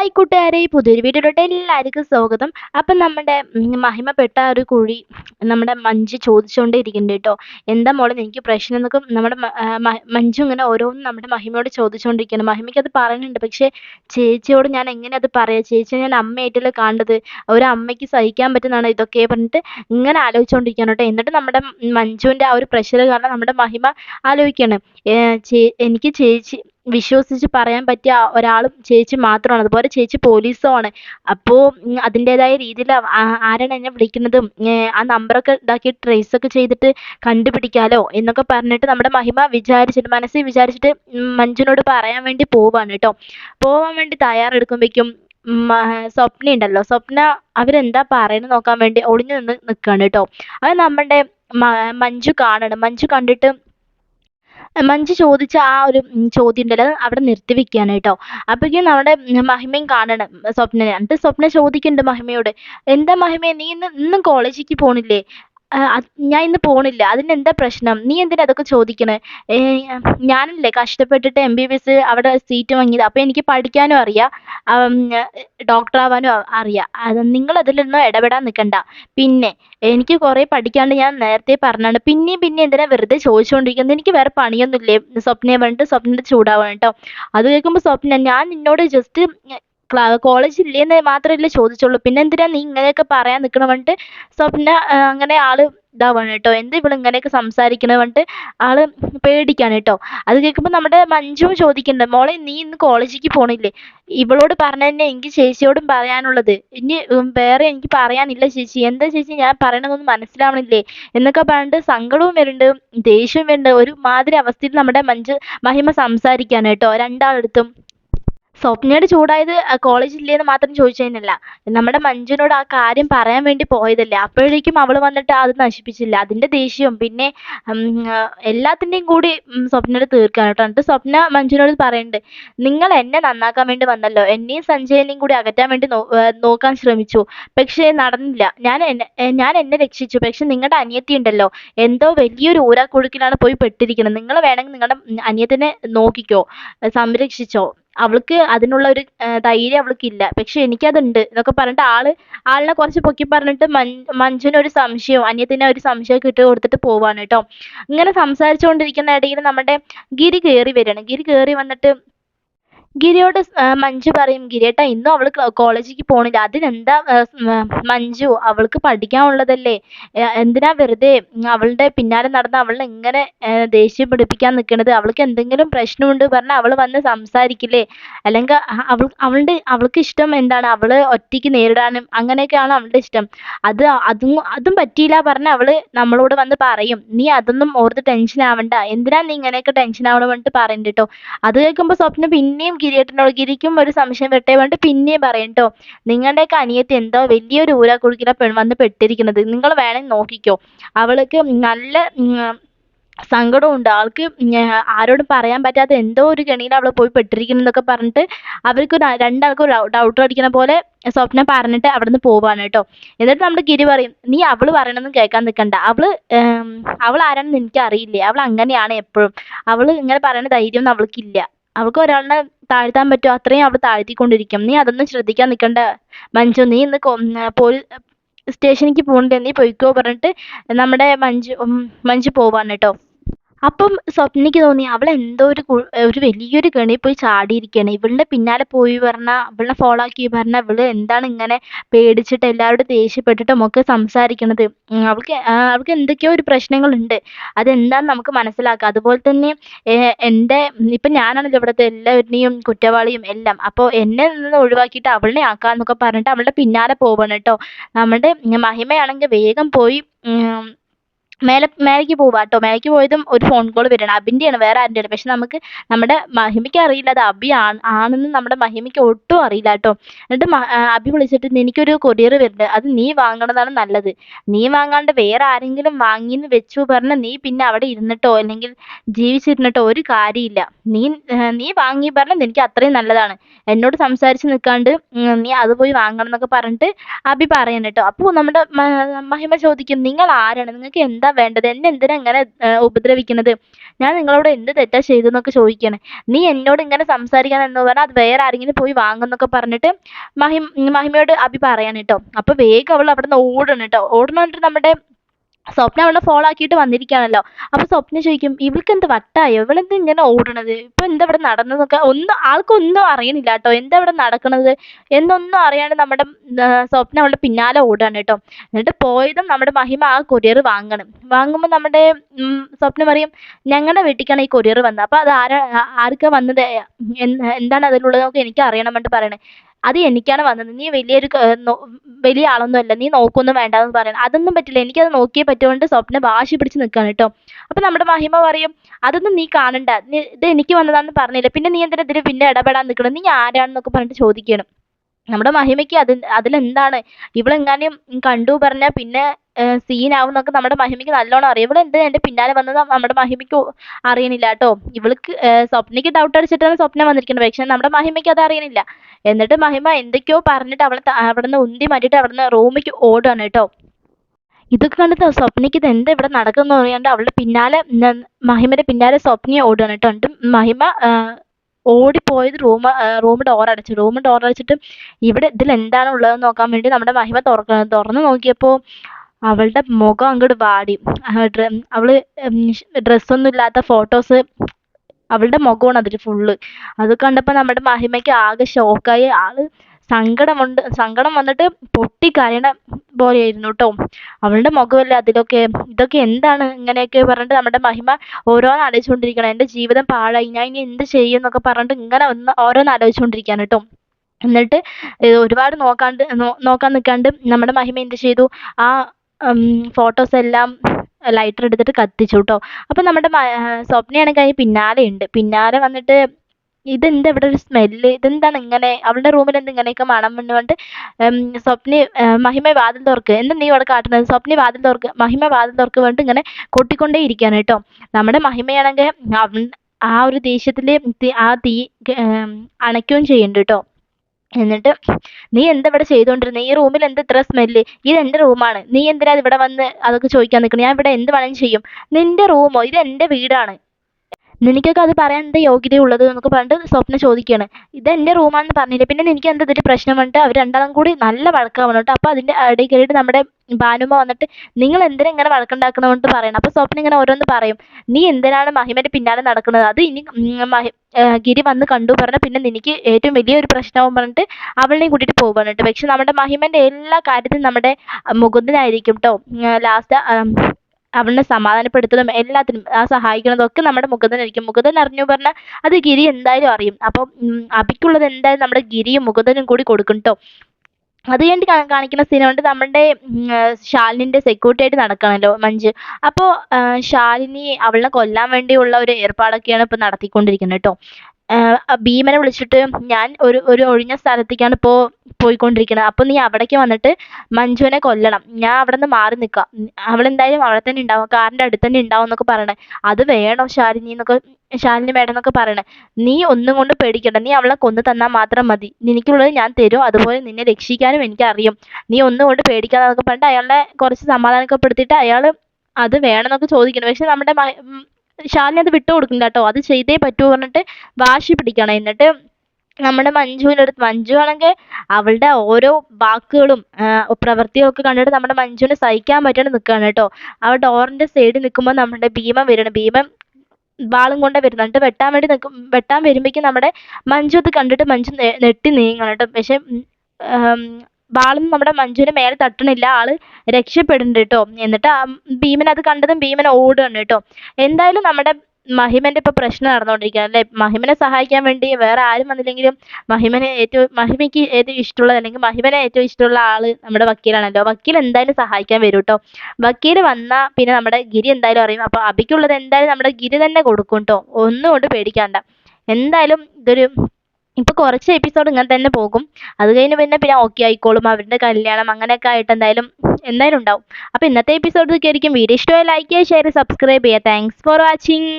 Hi കൂട്ടുകാരെ പുതിയൊരു വീഡിയോയിലോട്ട് എല്ലാവർക്കും സ്വാഗതം. അപ്പം നമ്മുടെ മഹിമപ്പെട്ട ഒരു കുഴി നമ്മുടെ മഞ്ജു ചോദിച്ചുകൊണ്ടേ ഇരിക്കുന്നുണ്ട് കേട്ടോ. എന്താ മോളെ എനിക്ക് പ്രശ്നം എന്നൊക്കെ നമ്മുടെ മഞ്ജു ഇങ്ങനെ ഓരോന്നും നമ്മുടെ മഹിമയോട് ചോദിച്ചുകൊണ്ടിരിക്കുകയാണ് മഹിമയ്ക്ക് അത് പറയുന്നുണ്ട്. പക്ഷേ ചേച്ചിയോട് ഞാൻ എങ്ങനെ അത് പറയാം? ചേച്ചി ഞാൻ അമ്മയായിട്ടല്ലേ കാണുന്നത്? ഒരു അമ്മയ്ക്ക് സഹിക്കാൻ പറ്റുന്നതാണ് ഇതൊക്കെ പറഞ്ഞിട്ട് ഇങ്ങനെ ആലോചിച്ചുകൊണ്ടിരിക്കുകയാണ് കേട്ടോ. എന്നിട്ട് നമ്മുടെ മഞ്ജുവിന്റെ ആ ഒരു പ്രഷർ കാരണം നമ്മുടെ മഹിമ ആലോചിക്കുകയാണ്. എനിക്ക് ചേച്ചി വിശ്വസിച്ച് പറയാൻ പറ്റിയ ഒരാളും ചേച്ചി മാത്രമാണ്. അതുപോലെ ചേച്ചി പോലീസും ആണ്. അപ്പോൾ അതിന്റെതായ രീതിയിൽ ആരാണ് എന്നെ വിളിക്കുന്നതും ആ നമ്പറൊക്കെ ഇതാക്കി ട്രേസ് ഒക്കെ ചെയ്തിട്ട് കണ്ടുപിടിക്കാലോ എന്നൊക്കെ പറഞ്ഞിട്ട് നമ്മുടെ മഹിമ വിചാരിച്ചിട്ട് മനസ്സിൽ വിചാരിച്ചിട്ട് മഞ്ജുനോട് പറയാൻ വേണ്ടി പോവാണ് കേട്ടോ. പോവാൻ വേണ്ടി തയ്യാറെടുക്കുമ്പോഴേക്കും സ്വപ്ന ഉണ്ടല്ലോ. സ്വപ്ന അവരെന്താ പറയുന്നത് നോക്കാൻ വേണ്ടി ഒളിഞ്ഞു നിന്ന് നിൽക്കുകയാണ് കേട്ടോ. അത് നമ്മുടെ മഞ്ജു കാണണം. മഞ്ജു കണ്ടിട്ട് മഞ്ജു ചോദിച്ച ആ ഒരു ചോദ്യം ഉണ്ടല്ലോ അവിടെ നിർത്തി വെക്കുകയാണ് കേട്ടോ. അപ്പോഴേക്കും നമ്മുടെ മഹിമയും കാണണം സ്വപ്നനെ. എന്നിട്ട് സ്വപ്ന ചോദിക്കുന്നുണ്ട് മഹിമയോട്. എന്താ മഹിമേ നീ ഇന്ന് ഇന്നും കോളേജിലേക്ക് പോണില്ലേ? ഞാൻ ഇന്ന് പോണില്ല. അതിന് എന്താ പ്രശ്നം? നീ എന്തിനാ അതൊക്കെ ചോദിക്കണേ? ഞാനല്ലേ കഷ്ടപ്പെട്ടിട്ട് എം ബി ബി എസ് അവിടെ സീറ്റ് വാങ്ങിയത്. അപ്പോൾ എനിക്ക് പഠിക്കാനും അറിയാം. ഡോക്ടർ ആവാനും അറിയാം. അത് നിങ്ങൾ അതിലൊന്നും ഇടപെടാൻ നിൽക്കണ്ട പിന്നെ എനിക്ക് കുറേ പഠിക്കാണ്ട് ഞാൻ നേരത്തെ പറഞ്ഞാണ്. പിന്നെയും പിന്നെ എന്തിനാ വെറുതെ ചോദിച്ചുകൊണ്ടിരിക്കുന്നത് എനിക്ക് വേറെ പണിയൊന്നുമില്ലേ? സ്വപ്നയെ പറഞ്ഞിട്ട് സ്വപ്നയുടെ ചൂടാവാണ് കേട്ടോ. അത് കേൾക്കുമ്പോൾ സ്വപ്ന ഞാൻ നിന്നോട് ജസ്റ്റ് കോളേജ് ഇല്ലേന്ന് മാത്രമല്ലേ ചോദിച്ചുള്ളൂ. പിന്നെ എന്തിനാ നീ ഇങ്ങനെയൊക്കെ പറയാൻ നിൽക്കണം പറഞ്ഞിട്ട് സ്വപ്ന അങ്ങനെ ആൾ ഇതാവാണ് കേട്ടോ. എന്ത് ഇവൾ ഇങ്ങനെയൊക്കെ സംസാരിക്കണ പറഞ്ഞിട്ട് ആൾ പേടിക്കാണ് കേട്ടോ. അത് കേൾക്കുമ്പോൾ നമ്മുടെ മഞ്ജുവും ചോദിക്കുന്നുണ്ട് മോളെ നീ ഇന്ന് കോളേജിലേക്ക് പോണില്ലേ? ഇവളോട് പറഞ്ഞ തന്നെ എനിക്ക് ചേച്ചിയോടും പറയാനുള്ളത്. ഇനി വേറെ എനിക്ക് പറയാനില്ല ചേച്ചി. എന്താ ചേച്ചി ഞാൻ പറയണതൊന്നും മനസ്സിലാവണില്ലേ? എന്നൊക്കെ പറഞ്ഞിട്ട് സങ്കടവും വരുന്നുണ്ട് ദേഷ്യവും വരുന്നുണ്ട്. ഒരു മാതിരി അവസ്ഥയിൽ നമ്മുടെ മഞ്ജു മഹിമ സംസാരിക്കാണ് കേട്ടോ. രണ്ടാളടുത്തും സ്വപ്നയോട് ചൂടായത് കോളേജ് ഇല്ലേന്ന് മാത്രം ചോദിച്ചതിനല്ല. നമ്മുടെ മഞ്ജുവിനോട് ആ കാര്യം പറയാൻ വേണ്ടി പോയതല്ലേ. അപ്പോഴേക്കും അവൾ വന്നിട്ട് അത് നശിപ്പിച്ചില്ല. അതിന്റെ ദേഷ്യവും പിന്നെ എല്ലാത്തിന്റെയും കൂടി സ്വപ്നയുടെ തീർക്കാണ് കേട്ടോ. എന്നിട്ട് സ്വപ്ന മഞ്ജുവിനോട് പറയുന്നുണ്ട് നിങ്ങൾ എന്നെ നന്നാക്കാൻ വേണ്ടി വന്നല്ലോ. എന്നെയും സഞ്ജയനെയും കൂടി അകറ്റാൻ വേണ്ടി നോക്കാൻ ശ്രമിച്ചു. പക്ഷേ നടന്നില്ല. ഞാൻ ഞാൻ എന്നെ രക്ഷിച്ചു. പക്ഷെ നിങ്ങളുടെ അനിയത്തി ഉണ്ടല്ലോ. എന്തോ വലിയൊരു ഊരാക്കുടുക്കിലാണ് പോയി പെട്ടിരിക്കുന്നത്. നിങ്ങൾ വേണമെങ്കിൽ നിങ്ങളുടെ അനിയത്തിനെ നോക്കിക്കോ. സംരക്ഷിച്ചോ. അവൾക്ക് അതിനുള്ള ഒരു ധൈര്യം അവൾക്കില്ല. പക്ഷെ എനിക്കതുണ്ട്. എന്നൊക്കെ പറഞ്ഞിട്ട് ആൾ ആളിനെ കുറച്ച് പൊക്കി പറഞ്ഞിട്ട് മഞ്ജു മഞ്ജുവിന് ഒരു സംശയവും അന്യത്തിന് ഒരു സംശയമൊക്കെ ഇട്ട് കൊടുത്തിട്ട് പോവാണ് കേട്ടോ. ഇങ്ങനെ സംസാരിച്ചുകൊണ്ടിരിക്കുന്ന ഇടയിൽ നമ്മുടെ ഗിരി കയറി വരികയാണ്. ഗിരി കയറി വന്നിട്ട് ഗിരിയോട് മഞ്ജു പറയും ഗിരിയേട്ടാ ഇന്നും അവൾ കോളേജിലേക്ക് പോണില്ല. അതിനെന്താ മഞ്ജു അവൾക്ക് പഠിക്കാനുള്ളതല്ലേ? എന്തിനാ വെറുതെ അവളുടെ പിന്നാലെ നടന്ന് അവളെ ഇങ്ങനെ ദേഷ്യം പിടിപ്പിക്കാൻ നിൽക്കണത് അവൾക്ക് എന്തെങ്കിലും പ്രശ്നമുണ്ട് പറഞ്ഞാൽ അവൾ വന്ന് സംസാരിക്കില്ലേ? അല്ലെങ്കിൽ അവൾ അവളുടെ അവൾക്ക് ഇഷ്ടം എന്താണ്? അവൾ ഒറ്റയ്ക്ക് നേരിടാനും അങ്ങനെയൊക്കെയാണ് അവളുടെ ഇഷ്ടം. അത് അതും അതും പറ്റിയില്ല പറഞ്ഞ് അവൾ നമ്മളോട് വന്ന് പറയും. നീ അതൊന്നും ഓർത്ത് ടെൻഷൻ ആവണ്ട എന്തിനാ നീ ഇങ്ങനെയൊക്കെ ടെൻഷൻ ആവണമെന്നിട്ട് പറയുന്നുണ്ട് കേട്ടോ അത് കേൾക്കുമ്പോൾ സ്വപ്ന പിന്നെയും ഗിരിയേട്ടനോട് ഗിരിക്കും ഒരു സംശയം വെട്ടേ പറഞ്ഞിട്ട് പിന്നെയും പറയും കേട്ടോ നിങ്ങളുടെയൊക്കെ അനിയത്തി എന്തോ വലിയൊരു ഊരാക്കുടുക്കില പെൺ വന്ന് പെട്ടിരിക്കുന്നത്. നിങ്ങൾ വേണമെങ്കിൽ നോക്കിക്കോ. അവൾക്ക് നല്ല സങ്കടമുണ്ട് ആൾക്ക് ആരോടും പറയാൻ പറ്റാത്ത എന്തോ ഒരു കെണിയിൽ അവൾ പോയി പെട്ടിരിക്കുന്നതൊക്കെ പറഞ്ഞിട്ട് അവർക്ക് രണ്ടാൾക്കും ഡൗട്ട് അടിക്കണ പോലെ സ്വപ്നം പറഞ്ഞിട്ട് അവിടുന്ന് പോവാണ് കേട്ടോ എന്നിട്ട് നമ്മുടെ ഗിരി പറയും നീ അവൾ പറയണമെന്ന് കേൾക്കാൻ നിൽക്കണ്ട. അവൾ അവൾ ആരാണെന്ന് എനിക്ക് അറിയില്ലേ അവൾ അങ്ങനെയാണ് എപ്പോഴും. അവൾ ഇങ്ങനെ പറയുന്ന ധൈര്യമൊന്നും അവൾക്കില്ല. അവൾക്ക് ഒരാളിനെ താഴ്ത്താൻ പറ്റുമോ? അത്രയും അവൾ താഴ്ത്തിക്കൊണ്ടിരിക്കും. നീ അതൊന്നും ശ്രദ്ധിക്കാൻ നിൽക്കണ്ട. മഞ്ജു നീ ഇന്ന് പോലീസ് സ്റ്റേഷനിലേക്ക് പോകണ്ടേ? നീ പൊയ്ക്കോ പറഞ്ഞിട്ട് നമ്മുടെ മഞ്ജു മഞ്ജു പോവാണ് കേട്ടോ. അപ്പം സ്വപ്നയ്ക്ക് തോന്നി അവൾ എന്തോ ഒരു ഒരു വലിയൊരു കെണി പോയി ചാടിയിരിക്കുകയാണ് ഇവളുടെ പിന്നാലെ പോയി പറഞ്ഞാൽ ഇവളെ ഫോളോ ആക്കി പറഞ്ഞാൽ ഇവൾ എന്താണ് ഇങ്ങനെ പേടിച്ചിട്ട് എല്ലാവരോടും ദേഷ്യപ്പെട്ടിട്ടും ഒക്കെ സംസാരിക്കണത്. അവൾക്ക് അവൾക്ക് എന്തൊക്കെയോ ഒരു പ്രശ്നങ്ങളുണ്ട്. അതെന്താണെന്ന് നമുക്ക് മനസ്സിലാക്കാം. അതുപോലെ തന്നെ എന്റെ ഇപ്പം ഞാനാണല്ലോ ഇവിടുത്തെ എല്ലാവരുടെയും കുറ്റവാളിയും എല്ലാം. അപ്പോൾ എന്നെ നിന്ന് ഒഴിവാക്കിയിട്ട് അവളിനെ ആക്കാന്നൊക്കെ പറഞ്ഞിട്ട് അവളുടെ പിന്നാലെ പോവാണ് കേട്ടോ. നമ്മുടെ മഹിമയാണെങ്കിൽ വേഗം പോയി മേലെ മേലേക്ക് പോവാ കേട്ടോ മേലേക്ക് പോയതും ഒരു ഫോൺ കോൾ വരണം അബിന്റെയാണ് വേറെ ആരുടെയാണ്? പക്ഷെ നമുക്ക് നമ്മുടെ മഹിമയ്ക്ക് അറിയില്ല അത് അബി ആണ് ആണെന്ന് നമ്മുടെ മഹിമയ്ക്ക് ഒട്ടും അറിയില്ല കേട്ടോ എന്നിട്ട് അബി വിളിച്ചിട്ട് എനിക്കൊരു കൊറിയർ വരുന്നുണ്ട്. അത് നീ വാങ്ങണതാണ് നല്ലത്. നീ വാങ്ങാണ്ട് വേറെ ആരെങ്കിലും വാങ്ങിന്ന് വെച്ചു പറഞ്ഞാൽ നീ പിന്നെ അവിടെ ഇരുന്നിട്ടോ? അല്ലെങ്കിൽ ജീവിച്ചിരുന്നിട്ടോ? ഒരു കാര്യമില്ല. നീ നീ വാങ്ങി പറഞ്ഞാൽ എനിക്ക് അത്രയും നല്ലതാണ്. എന്നോട് സംസാരിച്ച് നിൽക്കാണ്ട് നീ അത് പോയി വാങ്ങണം എന്നൊക്കെ പറഞ്ഞിട്ട് അബി പറയണം കേട്ടോ അപ്പോൾ നമ്മുടെ മഹിമ ചോദിക്കും നിങ്ങൾ ആരാണ്? നിങ്ങൾക്ക് എന്താ വേണ്ടത്? എന്നെ എന്തിനാ ഇങ്ങനെ ഉപദ്രവിക്കുന്നത്? ഞാൻ നിങ്ങളോട് എന്ത് തെറ്റാ ചെയ്തെന്നൊക്കെ ചോദിക്കുകയാണ് നീ എന്നോട് ഇങ്ങനെ സംസാരിക്കാൻ എന്ന് പറഞ്ഞാൽ അത് വേറെ ആരെങ്കിലും പോയി വാങ്ങുന്നൊക്കെ പറഞ്ഞിട്ട് മഹിം മഹിമയോട് അഭി പറയാണ് കേട്ടോ. അപ്പോൾ വേഗം അവൾ അവിടെ നിന്ന് ഓടണം കേട്ടോ. ഓടണം നമ്മുടെ സ്വപ്ന അവളെ ഫോളോ ആക്കിയിട്ട് വന്നിരിക്കുകയാണല്ലോ. അപ്പോൾ സ്വപ്ന ചോദിക്കും ഇവൾക്ക് എന്ത് വട്ടായോ? ഇവളെന്ത് ഇങ്ങനെ ഓടണത്? ഇപ്പം എന്താ ഇവിടെ നടന്നതെന്നൊക്കെ ഒന്നും ആൾക്കൊന്നും അറിയണില്ല കേട്ടോ. എന്താ ഇവിടെ നടക്കണത്? എന്നൊന്നും അറിയാണ്ട് നമ്മുടെ സ്വപ്ന അവളുടെ പിന്നാലെ ഓടുകയാണ് കേട്ടോ. എന്നിട്ട് പോയതും നമ്മുടെ മഹിമ ആ കൊറിയർ വാങ്ങണം. വാങ്ങുമ്പോൾ നമ്മുടെ സ്വപ്ന പറയും ഞങ്ങളുടെ വീട്ടിലേക്കാണ് ഈ കൊറിയർ വന്നത്. അപ്പോൾ അത് ആരാ ആർക്കാ വന്നത്? എന്താണ് അതിലുള്ളതെന്നൊക്കെ എനിക്ക് അറിയണം പറയണേ. അത് എനിക്കാണ് വന്നത്. നീ വലിയൊരു വലിയ ആളൊന്നുമല്ല. നീ നോക്കൊന്നും വേണ്ടാന്ന് പറയണം അതൊന്നും പറ്റില്ല. എനിക്കത് നോക്കിയേ പറ്റുകൊണ്ട് സ്വപ്ന വാശി പിടിച്ച് നിൽക്കുകയാണ് കേട്ടോ അപ്പോൾ നമ്മുടെ മഹിമ പറയും അതൊന്നും നീ കാണണ്ട. ഇത് എനിക്ക് വന്നതാണെന്ന് പറഞ്ഞില്ല. പിന്നെ നീ എന്തിനാ ഇതിൽ പിന്നെ ഇടപെടാൻ നിൽക്കണം നീ ആരാണെന്നൊക്കെ പറഞ്ഞിട്ട് ചോദിക്കണം. നമ്മുടെ മഹിമയ്ക്ക് അത് അതിലെന്താണ്? ഇവളെങ്ങാനും കണ്ടു പറഞ്ഞാൽ പിന്നെ സീനാവും എന്നൊക്കെ നമ്മുടെ മഹിമയ്ക്ക് നല്ലോണം അറിയാം. ഇവൾ എന്തിനാ എന്റെ പിന്നാലെ വന്നത്? നമ്മുടെ മഹിമയ്ക്ക് അറിയണില്ല കേട്ടോ. ഇവൾക്ക് സ്വപ്നയ്ക്ക് ഡൗട്ട് അടിച്ചിട്ടാണ് സ്വപ്നം വന്നിരിക്കുന്നത്. പക്ഷെ നമ്മുടെ മഹിമയ്ക്ക് അത് അറിയണില്ല. എന്നിട്ട് മഹിമ എന്തൊക്കെയോ പറഞ്ഞിട്ട് അവളെ അവിടെ നിന്ന് ഉന്തി മാറ്റിയിട്ട് അവിടുന്ന് റൂമിലേക്ക് ഓടുകയാണ് കേട്ടോ. ഇതൊക്കെ കണ്ടിട്ട് സ്വപ്നയ്ക്ക് ഇത് എന്താ ഇവിടെ നടക്കുന്നു പറയാണ്ട് അവളുടെ പിന്നാലെ മഹിമയുടെ പിന്നാലെ സ്വപ്നയെ ഓടുകയാണ് കേട്ടോ. എന്നിട്ട് മഹിമ ഓടിപ്പോയത് റൂം റൂം ഡോർ അടച്ചു. റൂം ഡോർ അടച്ചിട്ട് ഇവിടെ ഇതിൽ എന്താണ് ഉള്ളതെന്ന് നോക്കാൻ വേണ്ടി നമ്മുടെ മഹിമ തുറക്ക തുറന്ന് നോക്കിയപ്പോൾ അവളുടെ മുഖം അങ്ങോട്ട് വാടി. അവൾ ഡ്രസ്സൊന്നും ഇല്ലാത്ത ഫോട്ടോസ് അവളുടെ മുഖമാണ് അതിൽ ഫുള്ള് അത് കണ്ടപ്പോൾ നമ്മുടെ മഹിമയ്ക്ക് ആകെ ഷോക്കായി ആൾ സങ്കടമുണ്ട് സങ്കടം വന്നിട്ട് പൊട്ടിക്കരയണ പോലെയായിരുന്നു കേട്ടോ. അവളുടെ മുഖമല്ലേ അതിലൊക്കെ? ഇതൊക്കെ എന്താണ് ഇങ്ങനെയൊക്കെ പറഞ്ഞിട്ട് നമ്മുടെ മഹിമ ഓരോന്ന് ആലോചിച്ചുകൊണ്ടിരിക്കണം എന്റെ ജീവിതം പാഴായി. ഞാൻ ഇനി എന്ത് ചെയ്യും എന്നൊക്കെ പറഞ്ഞിട്ട് ഇങ്ങനെ ഒന്ന് ഓരോന്ന് ആലോചിച്ചുകൊണ്ടിരിക്കുകയാണ് കേട്ടോ. എന്നിട്ട് ഒരുപാട് നോക്കാണ്ട് നോക്കാൻ നിൽക്കാണ്ട് നമ്മുടെ മഹിമ എന്ത് ചെയ്തു? ആ ഫോട്ടോസ് എല്ലാം ലൈറ്റർ എടുത്തിട്ട് കത്തിച്ചു കേട്ടോ അപ്പോൾ നമ്മുടെ സ്വപ്നയാണെങ്കിൽ അതിന് പിന്നാലെ ഉണ്ട്. പിന്നാലെ വന്നിട്ട് ഇതെന്താ ഇവിടെ ഒരു സ്മെല്ല് ഇതെന്താണ് ഇങ്ങനെ? അവളുടെ റൂമിൽ എന്ത് ഇങ്ങനെയൊക്കെ മണം എന്ന് പറഞ്ഞിട്ട് സ്വപ്നി മഹിമ വാതിൽ തുറക്ക്. എന്താ നീ ഇവിടെ കാട്ടുന്നത്? സ്വപ്നി വാതിൽ തുറക്ക്. മഹിമ വാതിൽ തുറക്ക് പറഞ്ഞിട്ട് ഇങ്ങനെ കൊട്ടിക്കൊണ്ടേ ഇരിക്കുകയാണ് കേട്ടോ നമ്മുടെ മഹിമയാണെങ്കിൽ ആ ഒരു ദേഷ്യത്തിൽ ആ തീ അണയ്ക്കുകയും ചെയ്യുന്നുണ്ട് കേട്ടോ എന്നിട്ട് നീ എന്താ ഇവിടെ ചെയ്തുകൊണ്ടിരുന്നത് ഈ റൂമിൽ എന്താ ഇത്ര സ്മെല്ല് ഇത് എന്റെ റൂമാണ് നീ എന്തിനാ ഇവിടെ വന്ന് അതൊക്കെ ചോദിക്കാൻ നിൽക്കുന്നത് ഞാൻ ഇവിടെ എന്ത് വേണമെങ്കിലും ചെയ്യും. നിന്റെ റൂമോ ഇത് എന്റെ വീടാണ്. നിനക്കൊക്കെ അത് പറയാൻ എന്താ യോഗ്യതയുള്ളത് എന്നൊക്കെ പറഞ്ഞിട്ട് സ്വപ്ന ചോദിക്കുകയാണ്. ഇത് എന്റെ റൂമാണെന്ന് പറഞ്ഞില്ലേ? പിന്നെ നിനക്ക് എന്താ ഇതിൽ പ്രശ്നം വന്നിട്ട് അവർ രണ്ടാളും കൂടി നല്ല വഴക്കാണ് കേട്ടോ. അപ്പോൾ അതിന്റെ ഇടയിൽ കയറിയിട്ട് നമ്മുടെ ഭാനുമ്മ വന്നിട്ട് നിങ്ങൾ എന്തിനാ ഇങ്ങനെ വഴക്കുണ്ടാക്കണമെന്ന് പറയണം. അപ്പോൾ സ്വപ്ന ഇങ്ങനെ ഓരോന്ന് പറയും. നീ എന്തിനാണ് മഹിമന്റെ പിന്നാലെ നടക്കുന്നത്? അത് ഇനി മഹി ഗിരി വന്ന് കണ്ടു പറഞ്ഞാൽ പിന്നെ നിനക്ക് ഏറ്റവും വലിയൊരു പ്രശ്നമാവും പറഞ്ഞിട്ട് അവളെയും കൂട്ടിയിട്ട് പോകും കേട്ടോ പക്ഷെ നമ്മുടെ മഹിമന്റെ എല്ലാ കാര്യത്തിലും നമ്മുടെ മുകുന്ദനായിരിക്കും കേട്ടോ. ലാസ്റ്റ് അവളെ സമാധാനപ്പെടുത്തലും എല്ലാത്തിനും ആ സഹായിക്കുന്നതും ഒക്കെ നമ്മുടെ മുകുന്ദനായിരിക്കും മുകുന്ദൻ അറിഞ്ഞു പറഞ്ഞാൽ അത് ഗിരി എന്തായാലും അറിയും. അപ്പം അബിക്കുള്ളത് എന്തായാലും നമ്മുടെ ഗിരിയും മുകുന്ദനും കൂടി കൊടുക്കും കേട്ടോ അത് കഴിഞ്ഞിട്ട് കാണിക്കുന്ന സീൻ കൊണ്ട് നമ്മുടെ ശാലിനിന്റെ സെക്യൂരിറ്റി ആയിട്ട് നടക്കണമല്ലോ മഞ്ജു. അപ്പോൾ ശാലിനി അവളെ കൊല്ലാൻ വേണ്ടിയുള്ള ഒരു ഏർപ്പാടൊക്കെയാണ് ഇപ്പോൾ നടത്തിക്കൊണ്ടിരിക്കുന്നത് കേട്ടോ ഭീമനെ വിളിച്ചിട്ട് ഞാൻ ഒരു ഒരു ഒഴിഞ്ഞ സ്ഥലത്തേക്കാണ് ഇപ്പോൾ പോയിക്കൊണ്ടിരിക്കുന്നത് അപ്പോൾ നീ അവിടേക്ക് വന്നിട്ട് മഞ്ജുവിനെ കൊല്ലണം. ഞാൻ അവിടെ നിന്ന് മാറി നിൽക്കാം അവളെന്തായാലും അവിടെ തന്നെ ഉണ്ടാവും. കാറിന്റെ അടുത്ത് തന്നെ ഉണ്ടാവും എന്നൊക്കെ പറയണേ. അത് വേണോ ശാലിനി എന്നൊക്കെ ശാലിനി മേഡം എന്നൊക്കെ പറയണേ. നീ ഒന്നും കൊണ്ട് പേടിക്കണ്ട. നീ അവളെ കൊന്നു തന്നാൽ മാത്രം മതി. നിനക്കുള്ളത് ഞാൻ തരും. അതുപോലെ നിന്നെ രക്ഷിക്കാനും എനിക്കറിയും. നീ ഒന്നും കൊണ്ട് പേടിക്കാതെ എന്നൊക്കെ പറഞ്ഞിട്ട് അയാളെ കുറച്ച് സമാധാനപ്പെടുത്തിയിട്ട് അയാൾ അത് വേണമെന്നൊക്കെ ചോദിക്കണം. പക്ഷെ നമ്മുടെ ശാലിനി അത് വിട്ടു കൊടുക്കില്ല കേട്ടോ. അത് ചെയ്തേ പറ്റൂ പറഞ്ഞിട്ട് വാശി പിടിക്കണം എന്നിട്ട് നമ്മുടെ മഞ്ജുവിന്റെ അടുത്ത് മഞ്ജു ആണെങ്കിൽ അവളുടെ ഓരോ വാക്കുകളും പ്രവൃത്തിയും ഒക്കെ കണ്ടിട്ട് നമ്മുടെ മഞ്ജുവിന് സഹിക്കാൻ പറ്റാണ്ട് നിൽക്കുകയാണ് കേട്ടോ. ആ ഡോറിന്റെ സൈഡിൽ നിൽക്കുമ്പോൾ നമ്മുടെ ഭീമൻ വരണം ഭീമൻ വാളും കൊണ്ട് എന്നിട്ട് വെട്ടാൻ വേണ്ടി നിൽക്കും വെട്ടാൻ വരുമ്പോഴേക്കും നമ്മുടെ മഞ്ജു അത് കണ്ടിട്ട് മഞ്ജു നെട്ടി നീങ്ങണം കേട്ടോ. പക്ഷെ വാളൊന്നും നമ്മുടെ മഞ്ജുവിന് മേലെ തട്ടണില്ല ആൾ രക്ഷപ്പെടുന്നുണ്ട് കേട്ടോ. എന്നിട്ട് ആ ഭീമൻ അത് കണ്ടതും ഭീമൻ ഓടുകയാണ് കേട്ടോ. എന്തായാലും നമ്മുടെ മഹിമന്റെ ഇപ്പോൾ പ്രശ്നം നടന്നുകൊണ്ടിരിക്കുകയാണ് അല്ലേ? മഹിമനെ സഹായിക്കാൻ വേണ്ടി വേറെ ആരും വന്നില്ലെങ്കിലും മഹിമനെ ഏറ്റവും മഹിമയ്ക്ക് ഏറ്റവും ഇഷ്ടമുള്ളത് അല്ലെങ്കിൽ മഹിമനെ ഏറ്റവും ഇഷ്ടമുള്ള ആൾ നമ്മുടെ വക്കീലാണല്ലോ. വക്കീൽ എന്തായാലും സഹായിക്കാൻ വരും കേട്ടോ. വക്കീൽ വന്നാൽ പിന്നെ നമ്മുടെ ഗിരി എന്തായാലും അറിയും. അപ്പോൾ അബിക്കുള്ളത് എന്തായാലും നമ്മുടെ ഗിരി തന്നെ കൊടുക്കും കേട്ടോ. ഒന്നും കൊണ്ട് പേടിക്കണ്ട. എന്തായാലും ഇതൊരു ഇപ്പോൾ കുറച്ച് എപ്പിസോഡ് ഇങ്ങനെ തന്നെ പോകും. അത് കഴിഞ്ഞ് പിന്നെ പിന്നെ ഓക്കെ ആയിക്കോളും. അവരുടെ കല്യാണം അങ്ങനെയൊക്കെ ആയിട്ട് എന്തായാലും എന്തായാലും ഉണ്ടാവും. അപ്പോൾ ഇന്നത്തെ എപ്പിസോഡ് ഇതൊക്കെ ആയിരിക്കും. വീഡിയോ ഇഷ്ടമായി ലൈക്ക് ചെയ്യുക ഷെയർ സബ്സ്ക്രൈബ് ചെയ്യുക. Thanks for watching